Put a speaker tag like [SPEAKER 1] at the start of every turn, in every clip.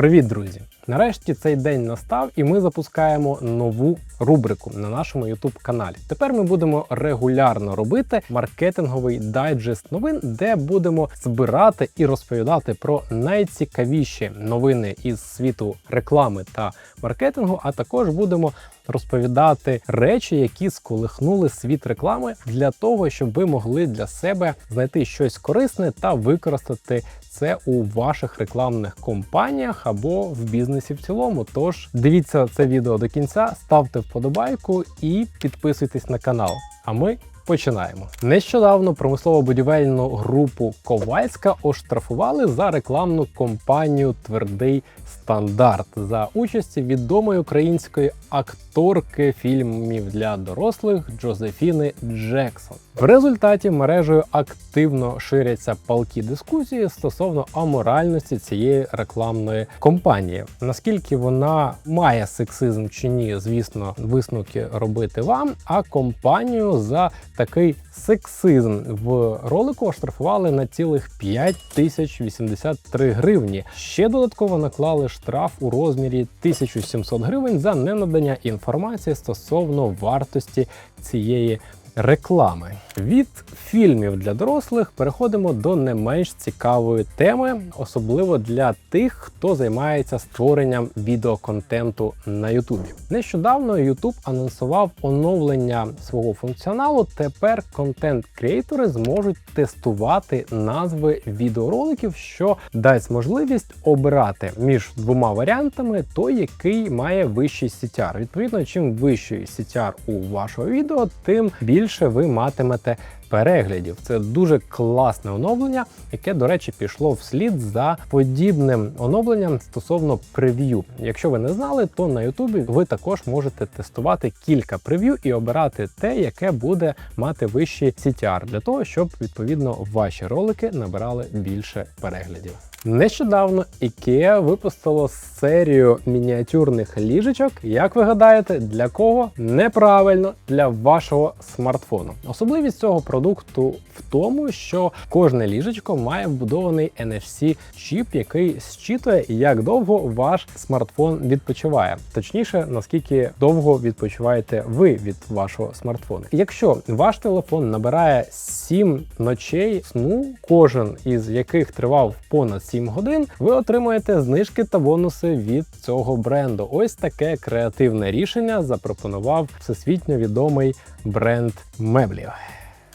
[SPEAKER 1] Привіт, друзі! Нарешті цей день настав, і ми запускаємо нову рубрику на нашому youtube каналі. Тепер ми будемо регулярно робити маркетинговий дайджест новин, де будемо збирати і розповідати про найцікавіші новини із світу реклами та маркетингу. А також будемо розповідати речі, які сколихнули світ реклами, для того, щоб ви могли для себе знайти щось корисне та використати це у ваших рекламних компаніях або в бізнесі в цілому. Тож дивіться це відео до кінця, ставте вподобайку і підписуйтесь на канал. А ми Починаємо. Нещодавно промислово-будівельну групу Ковальська оштрафували за рекламну кампанію Твердий стандарт за участі відомої української акторки фільмів для дорослих Джозефіни Джексон. В результаті мережею активно ширяться палкі дискусії стосовно аморальності цієї рекламної кампанії. Наскільки вона має сексизм чи ні, звісно, висновки робити вам. А компанію за такий сексизм в ролику оштрафували на цілих 5083 гривні. Ще додатково наклали штраф у розмірі 1700 гривень за ненадання інформації стосовно вартості цієї реклами. Від фільмів для дорослих переходимо до не менш цікавої теми, особливо для тих, хто займається створенням відеоконтенту на Ютубі. Нещодавно YouTube анонсував оновлення свого функціоналу. Тепер контент-креатори зможуть тестувати назви відеороликів, що дасть можливість обирати між двома варіантами той, який має вищий CTR. Відповідно, чим вищий CTR у вашого відео, тим більше ви матимете переглядів. Це дуже класне оновлення, яке, до речі, пішло вслід за подібним оновленням стосовно прев'ю. Якщо ви не знали, то на Ютубі ви також можете тестувати кілька прев'ю і обирати те, яке буде мати вищий CTR, для того, щоб відповідно ваші ролики набирали більше переглядів. Нещодавно IKEA випустило серію мініатюрних ліжечок. Як ви гадаєте, для кого? Неправильно для вашого смартфону. Особливість цього продукту в тому, що кожне ліжечко має вбудований NFC-чіп, який зчитує, як довго ваш смартфон відпочиває. Точніше, наскільки довго відпочиваєте ви від вашого смартфону. Якщо ваш телефон набирає 7 ночей сну, кожен із яких тривав понад 7 годин, ви отримаєте знижки та бонуси від цього бренду. Ось таке креативне рішення запропонував всесвітньо відомий бренд меблів.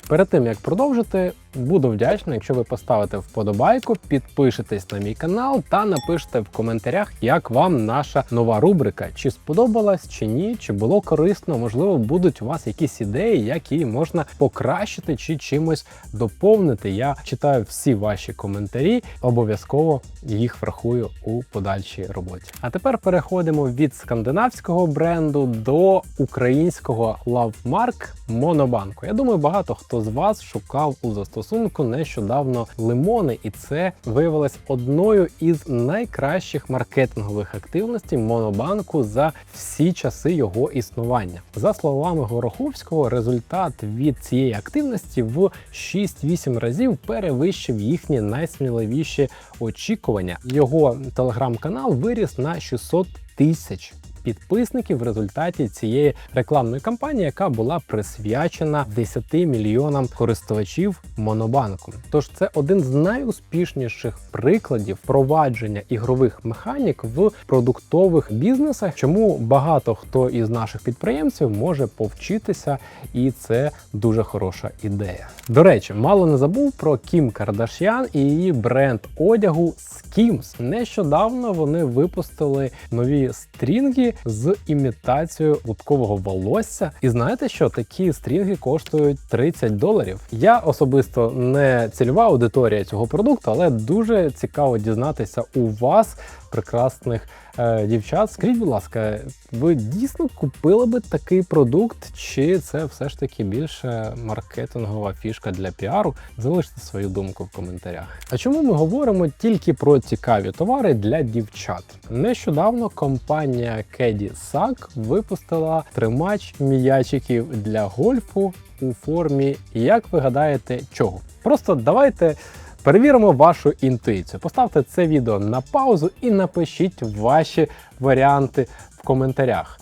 [SPEAKER 1] Перед тим як продовжити, буду вдячний, якщо ви поставите вподобайку, підпишетесь на мій канал та напишете в коментарях, як вам наша нова рубрика, чи сподобалась, чи ні, чи було корисно, можливо, будуть у вас якісь ідеї, як її можна покращити чи чимось доповнити. Я читаю всі ваші коментарі, обов'язково їх врахую у подальшій роботі. А тепер переходимо від скандинавського бренду до українського лавмарк Монобанку. Я думаю, багато хто з вас шукав у застосунку нещодавно лимони, і це виявилось одною із найкращих маркетингових активностей Монобанку за всі часи його існування. За словами Гороховського, результат від цієї активності в 6-8 разів перевищив їхні найсміливіші очікування. Його телеграм-канал виріс на 600 тисяч підписників в результаті цієї рекламної кампанії, яка була присвячена 10 мільйонам користувачів Монобанку. Тож це один з найуспішніших прикладів впровадження ігрових механік в продуктових бізнесах, чому багато хто із наших підприємців може повчитися, і це дуже хороша ідея. До речі, мало не забув про Кім Кардашян і її бренд одягу Skims. Нещодавно вони випустили нові стрінги з імітацією лобкового волосся. І знаєте, що такі стрінги коштують 30 доларів. Я особисто не цільова аудиторія цього продукту, але дуже цікаво дізнатися у вас прекрасних е, дівчат. Скажіть, будь ласка, ви дійсно купили би такий продукт, чи це все ж таки більше маркетингова фішка для піару? Залиште свою думку в коментарях. А чому ми говоримо тільки про цікаві товари для дівчат? Нещодавно компанія Кеді Сак випустила тримач м'ячиків для гольфу у формі, як ви гадаєте, чого? Просто давайте Перевіримо вашу інтуїцію. Поставте це відео на паузу і напишіть ваші варіанти в коментарях.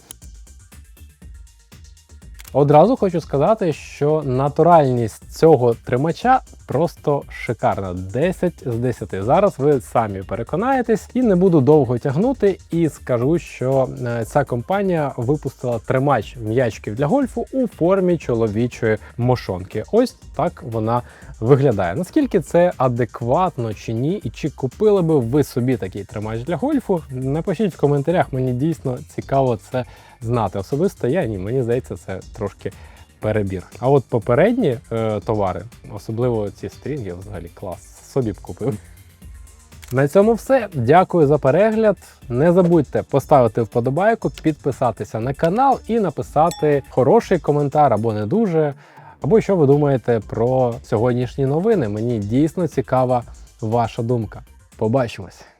[SPEAKER 1] Одразу хочу сказати, що натуральність цього тримача просто шикарна. 10 з 10. Зараз ви самі переконаєтесь і не буду довго тягнути. І скажу, що е, ця компанія випустила тримач м'ячків для гольфу у формі чоловічої мошонки. Ось так вона виглядає. Наскільки це адекватно чи ні, і чи купили би ви собі такий тримач для гольфу? Напишіть в коментарях, мені дійсно цікаво це знати. Особисто я ні, мені здається, це трошки перебір. А от попередні е, товари, особливо ці стрінги, взагалі клас, собі б купив. На цьому все. Дякую за перегляд. Не забудьте поставити вподобайку, підписатися на канал і написати хороший коментар або не дуже. Або що ви думаєте про сьогоднішні новини. Мені дійсно цікава ваша думка. Побачимось!